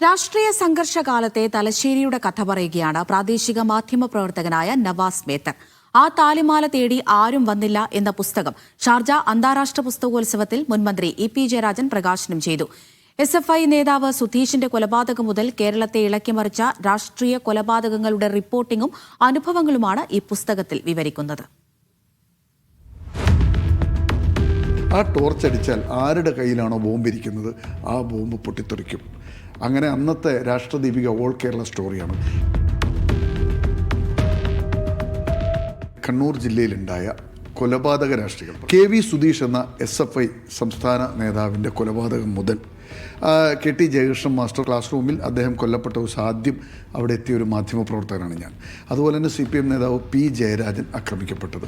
രാഷ്ട്രീയ സംഘർഷകാലത്തെ തലശ്ശേരിയുടെ കഥ പറയുകയാണ് പ്രാദേശിക മാധ്യമ പ്രവർത്തകനായ നവാസ് മേത്തർ ആ താലിമാല തേടി ആരും വന്നില്ല എന്ന പുസ്തകം ഷാർജ അന്താരാഷ്ട്ര പുസ്തകോത്സവത്തിൽ മുൻമന്ത്രി ഇ പി ജയരാജൻ പ്രകാശനം ചെയ്തു. എസ് എഫ് ഐ നേതാവ് സുധീഷിന്റെ കൊലപാതകം മുതൽ കേരളത്തെ ഇളക്കിമറിച്ച രാഷ്ട്രീയ കൊലപാതകങ്ങളുടെ റിപ്പോർട്ടിംഗും അനുഭവങ്ങളുമാണ് ഈ പുസ്തകത്തിൽ വിവരിക്കുന്നത്. ആ ടോർച്ച് അടിച്ചാൽ ആരുടെ കയ്യിലാണോ ബോംബിരിക്കുന്നത്? ആ ബോംബ് പൊട്ടിത്തെറിക്കും. അങ്ങനെ അന്നത്തെ രാഷ്ട്രദീപിക ഓൾ കേരള സ്റ്റോറിയാണ് കണ്ണൂർ ജില്ലയിലുണ്ടായ കൊലപാതക രാഷ്ട്രീയം. കെ വി സുധീഷ് എന്ന എസ് എഫ് ഐ സംസ്ഥാന നേതാവിന്റെ കൊലപാതകം മുതൽ K T Jayakrishnan master class റൂമിൽ അദ്ദേഹം കൊല്ലപ്പെട്ട ദിവസം ആദ്യം അവിടെ എത്തിയ ഒരു മാധ്യമപ്രവർത്തകനാണ് ഞാൻ. അതുപോലെ തന്നെ സി പി എം നേതാവ് പി ജയരാജൻ ആക്രമിക്കപ്പെട്ടത്.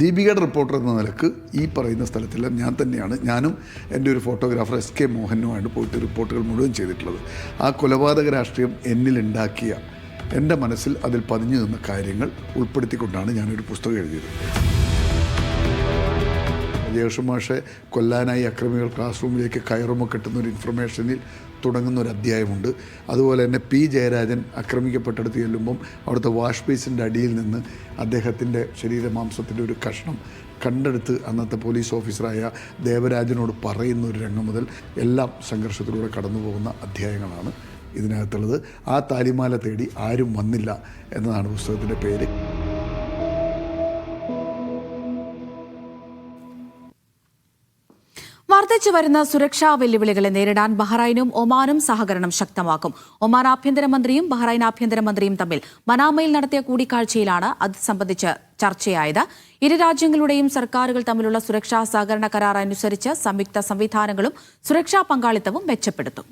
ദീപികയുടെ റിപ്പോർട്ടർ എന്ന നിലയ്ക്ക് ഈ പറയുന്ന സ്ഥലത്തെല്ലാം ഞാൻ തന്നെയാണ്. ഞാനും എന്റെ ഒരു ഫോട്ടോഗ്രാഫർ എസ് കെ മോഹനുമായിട്ട് പോയിട്ട് റിപ്പോർട്ടുകൾ മുഴുവൻ ചെയ്തിട്ടുള്ളത്. ആ കൊലപാതക രാഷ്ട്രീയം എന്നിലുണ്ടാക്കിയ എന്റെ മനസ്സിൽ അതിൽ പതിഞ്ഞു നിന്ന കാര്യങ്ങൾ ഉൾപ്പെടുത്തിക്കൊണ്ടാണ് ഞാനൊരു പുസ്തകം എഴുതിയത്. ജേഷ് മാഷെ കൊല്ലാനായി അക്രമികൾ ക്ലാസ് റൂമിലേക്ക് കയറുമ്പോൾ കിട്ടുന്ന ഒരു ഇൻഫർമേഷനിൽ തുടങ്ങുന്ന ഒരു അധ്യായമുണ്ട് അതുപോലെ തന്നെ പി ജയരാജൻ ആക്രമിക്കപ്പെട്ടടുത്ത് ചെല്ലുമ്പം അവിടുത്തെ വാഷ് ബേസിന്റെ അടിയിൽ നിന്ന് അദ്ദേഹത്തിന്റെ ശരീരമാംസത്തിന്റെ ഒരു കഷ്ണം കണ്ടെടുത്ത് അന്നത്തെ പോലീസ് ഓഫീസറായ ദേവരാജനോട് പറയുന്ന ഒരു രംഗം മുതൽ എല്ലാം സംഘർഷത്തിലൂടെ കടന്നു പോകുന്ന അധ്യായങ്ങളാണ് ഇതിനകത്തുള്ളത്. ആ താലിമാല തേടി ആരും വന്നില്ല എന്നതാണ് പുസ്തകത്തിന്റെ പേര്. വർദ്ധിച്ചു വരുന്ന സുരക്ഷാ വെല്ലുവിളികളെ നേരിടാൻ ബഹ്റൈനും ഒമാനും സഹകരണം ശക്തമാക്കും. ഒമാൻ ആഭ്യന്തരമന്ത്രിയും ബഹ്റൈൻ ആഭ്യന്തരമന്ത്രിയും തമ്മിൽ മനാമയിൽ നടത്തിയ കൂടിക്കാഴ്ചയിലാണ് അത് സംബന്ധിച്ച് ചർച്ചയായത്. ഇരു രാജ്യങ്ങളുടെയും സർക്കാരുകൾ തമ്മിലുള്ള സുരക്ഷാ സഹകരണ കരാർ അനുസരിച്ച് സംയുക്ത സംവിധാനങ്ങളും സുരക്ഷാ പങ്കാളിത്തവും മെച്ചപ്പെടുത്തും.